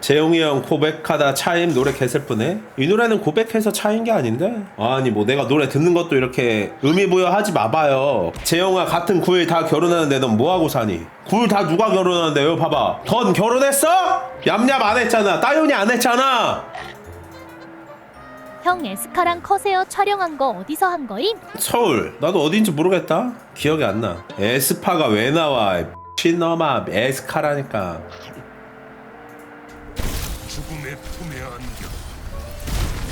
재용이 형 고백하다 차임 노래 개슬프네 이 노래는 고백해서 차인 게 아닌데? 아니 뭐 내가 노래 듣는 것도 이렇게 의미 부여하지 마봐요. 재용아 같은 구일 다 결혼하는데 넌 뭐하고 사니? 구일 다 누가 결혼하는데요? 봐봐. 던 결혼했어? 얌얌 안 했잖아. 따윤이 안 했잖아. 형 에스카랑 커세어 촬영한 거 어디서 한 거임? 서울. 나도 어딘지 모르겠다. 기억이 안나. 에스파가 왜 나와? 신놈아 에스카라니까 품에 안겨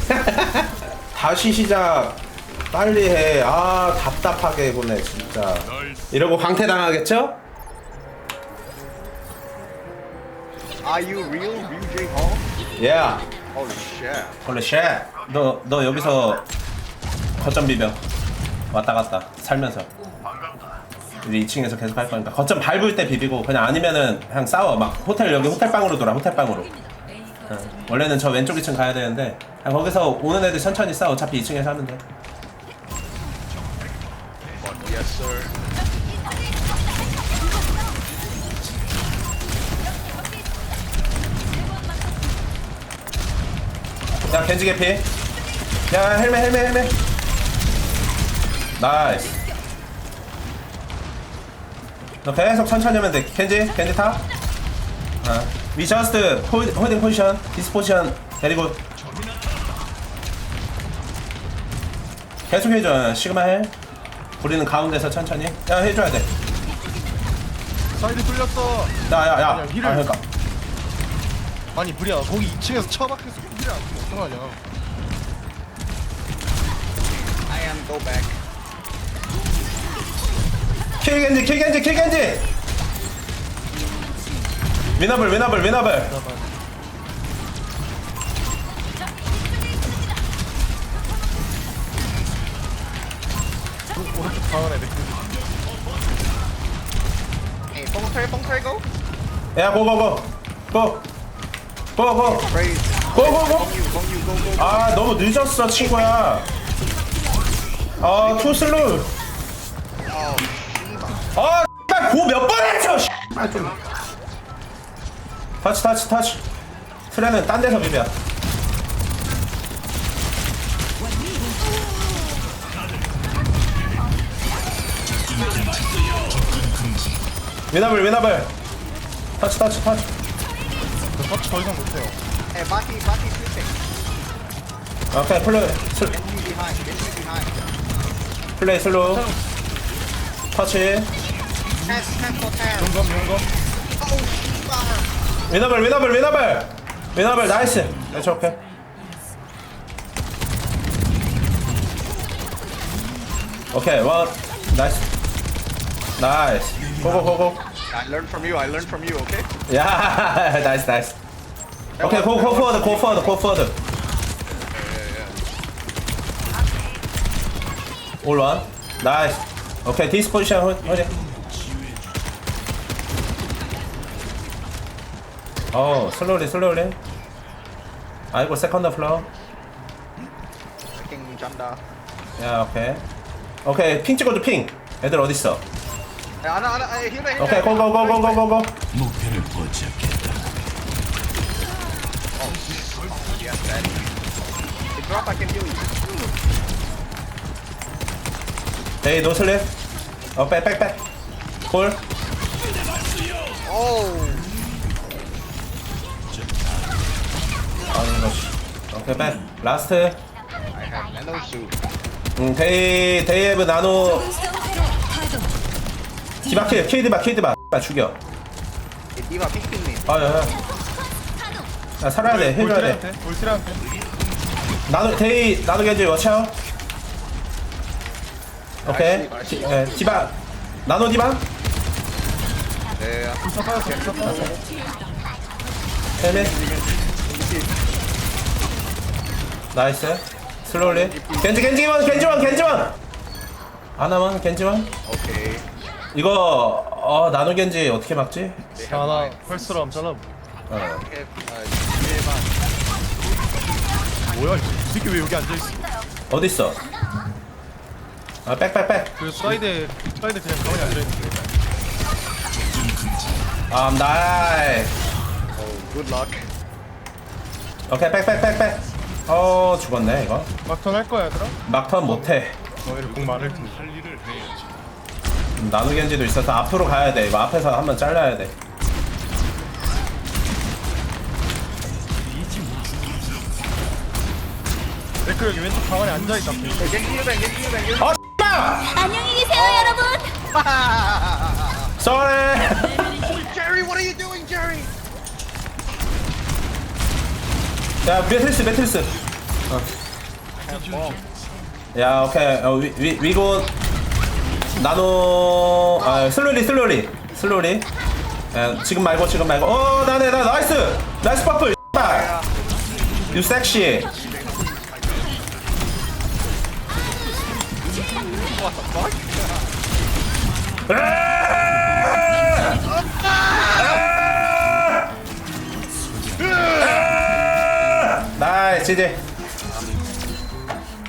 다시 시작. 빨리 해아 답답하게 보네 진짜. 날 이러고 강퇴당하겠죠? Are you real Ryu J Hall? Yeah. Holy shit. 홀리 쉣 너, 너 여기서 거점 비벼. 왔다 갔다. 살면서. 우리 2층에서 계속 할 거니까. 거점 밟을 때 비비고 그냥 아니면은 그냥 싸워. 막 호텔 여기 호텔 방으로 돌아 호텔 방으로 응. 원래는 저 왼쪽 2층 가야 되는데 그냥 거기서 오는 애들 천천히 싸워 어차피 2층에서 하면 돼. Yes, sir. 야 겐지 개피. 야 헬멧 헬멧 헬멧. 나이스. 너 계속 천천히 하면 돼. 겐지? 겐지 타 아, we just hold, holding position. This position very good. 계속 해줘. 시그마 해. 우리는 가운데서 천천히. 야 해줘야 사이드 뚫렸어. 아, 아니야, 힐을- 그러니까. 아니 브리야 거기 2층에서 처박혀서 힐을 안 주면 어떡하냐. I am go back. 킬 겐지 킬 겐지 킬 겐지 위너블 위너블 위너블 오른쪽 Hey, 뽕 트레 뽕 트레 go. 야 고고고 고 고고 Praise. 고고고 뽕 you, 뽕 you, go go. go. 아 너무 늦었어 친구야 아 투슬루 Oh, 씨발. 아 고 몇 번 했어 씨발 좀 터치 터치 터치 트레는 딴 데서 비벼 위너블 위너블 터치 터치 터치 터치 더 이상 못해요. Baki, Baki, switching. 오케이 플레이 슬. 플레이 슬로우 터치. 용검 용검. Oh, 씨발. 위너블 위너블 위너블 위너블 나이스 나이스 오케이 오케이 원 나이스 나이스 고고고고 I learned from you. I learned from you. Okay. 야 나이스 나이스 오케이 고고 포워드 고 포워드 고 포워드 올원 나이스 오케이 디스 포지션 호리 어 슬로리 슬로리 아이고 세컨드 플로어 Fucking Janda. 야 오케이 오케이 핑 찍어줘 핑 애들 어딨어 Anna, Anna, hey, here, here. 오케이 고고고고고고고 목표를 포착했다 Yes, drop. I can. 에이 노슬립 어백백백 콜 Oh. 오케이 백 라스트 I have nano suit. 음 데이 데이에브 나노 디바킬 킬디바 킬디바 X발 죽여 Hey, Diva, picking me. 아야야 야 살아야 돼 해줘야 돼 볼트한테 볼트한테. 나노 데이 나노 겐지 워쳐 오케이 디, 에, 디바 나노 디바 Yeah. 불사 빠졌어 불사 빠졌어. 헤메 나이스 슬로울리 겐지 겐지원 겐지원 겐지원 하나만 겐지원 Okay. 이거 어 나노 겐지 어떻게 막지? 하나 펄스로 한번 잘라. 어. Uh, Diva. 뭐야 이 새끼 왜 여기 앉아 있어? 어디 있어? 아 백백백 그 사이드에 사이드 그냥 가만히 앉아 있는데. 아 나이 luck. 오케이 백백백백 어 죽었네 이거 막턴 할 거야 얘들아? 막판 못해 너희를 공 많을 텐데 할 일을 해야지. 나누겐지도 있어서 앞으로 가야 돼 이거 앞에서 한번 잘라야 돼 레크 여기 왼쪽 방 안에 앉아있다 back, get 어! 안녕히 계세요 여러분. 쏘리 야 매트리스 매트리스. Bomb. 야 오케이. 어, 위, 위, 위고 나노 아 슬로리 슬로리. 슬로리. 야, 지금 말고 지금 말고. 어 나네 나 나이스! 나이스 퍼플 X발! 유 섹시 What the fuck? 나이스 이제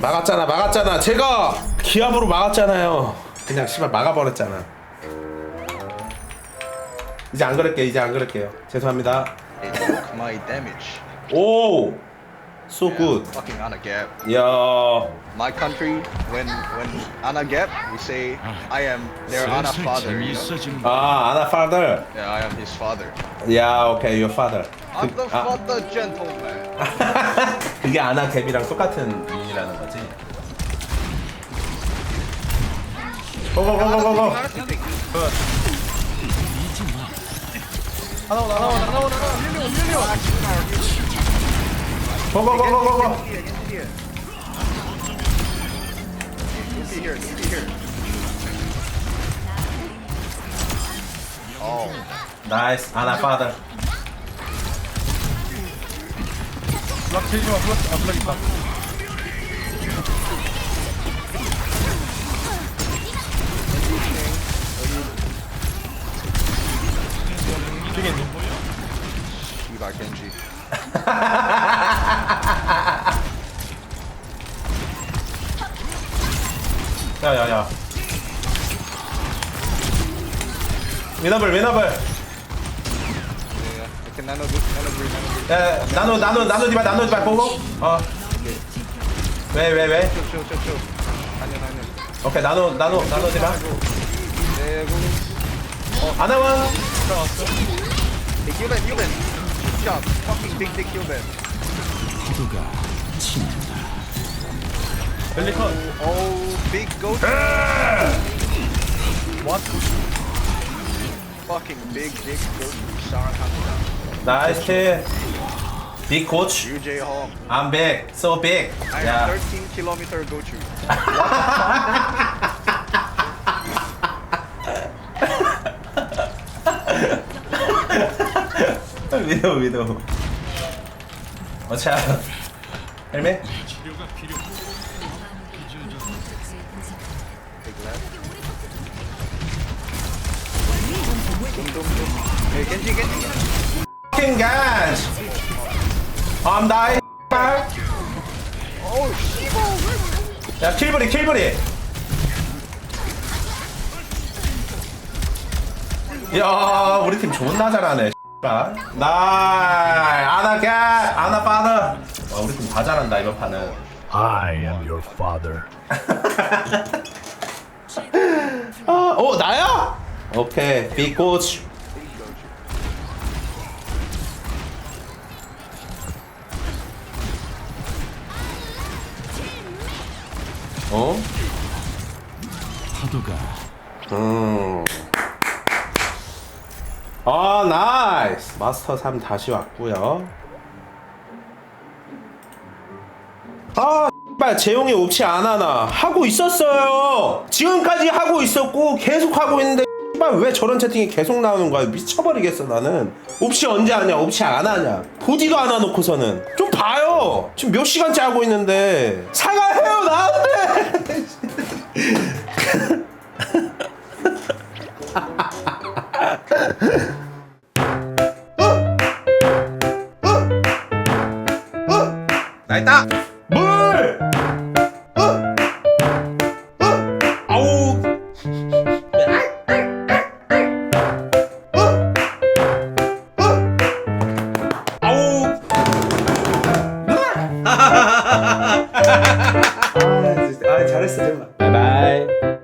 막았잖아 막았잖아 제가 기압으로 막았잖아요 그냥 씨발 막아버렸잖아 이제 안 그럴게 이제 안 그럴게요 죄송합니다 It took my damage. 오 so good Fucking Anna Gap. 야 My country, when when Anna Gap, we say I am their Anna 슬슬 father. You know? 재미있어진 아, 아나 father. Yeah, I am his father. 야, 오케이, your father. I'm the 그, 아, father gentleman. 그게 아나 갭이랑 똑같은 의미라는 거지. 고고고고고고. 하나 오나 하나 오나 하나 오나 하나 밀려 밀려 고고고고고고. 나이스, 아나 father. 블락 치지마 블락 아 블락 있다 되겠니? Shiba Genji. 야, 야, 야. 위너블, 위너블. Nano nano breed, nano breed. 야, 나노, 나노, 나노 디바, 나노 디바, 보고. 어. 왜, 왜, 왜? Chill, chill, chill, chill. Onion, onion. 오케이, 나노, 나노, 나노 디바. Go. that. Good job. Fucking big dick kill that. 파도가 친다. 벨리컨 Oh, big goat. what? Fucking big dick goat. Saran 나이스 킬. 빅 코치. UJ Hong. I'm big, so big. I'm 야. 13 kilometer gochu. 위도 위도. 어차. 헬멧? 치료가 필 Fucking guys. I'm dying. Oh. 야 킬브리 킬브리. 야 우리 팀 존나 잘하네. 나이 아나 개 아나 파더. 와 우리 팀 다 잘한다 이번 판은. I am your father. 아, 어 나야? 오케이 빅 코치. 어? 파도가 음. 아 나이스. 마스터 3 다시 왔고요. 아 빨 재용이 옵치 안 하나. 하고 있었어요. 지금까지 하고 있었고 계속 하고 있는데 왜 저런 채팅이 계속 나오는 거야? 미쳐버리겠어 나는. 옵치 언제 하냐 옵치 안 하냐. 보지도 않아 놓고서는. 좀 봐요. 지금 몇 시간째 하고 있는데. 사과해요 나한테! 나 있다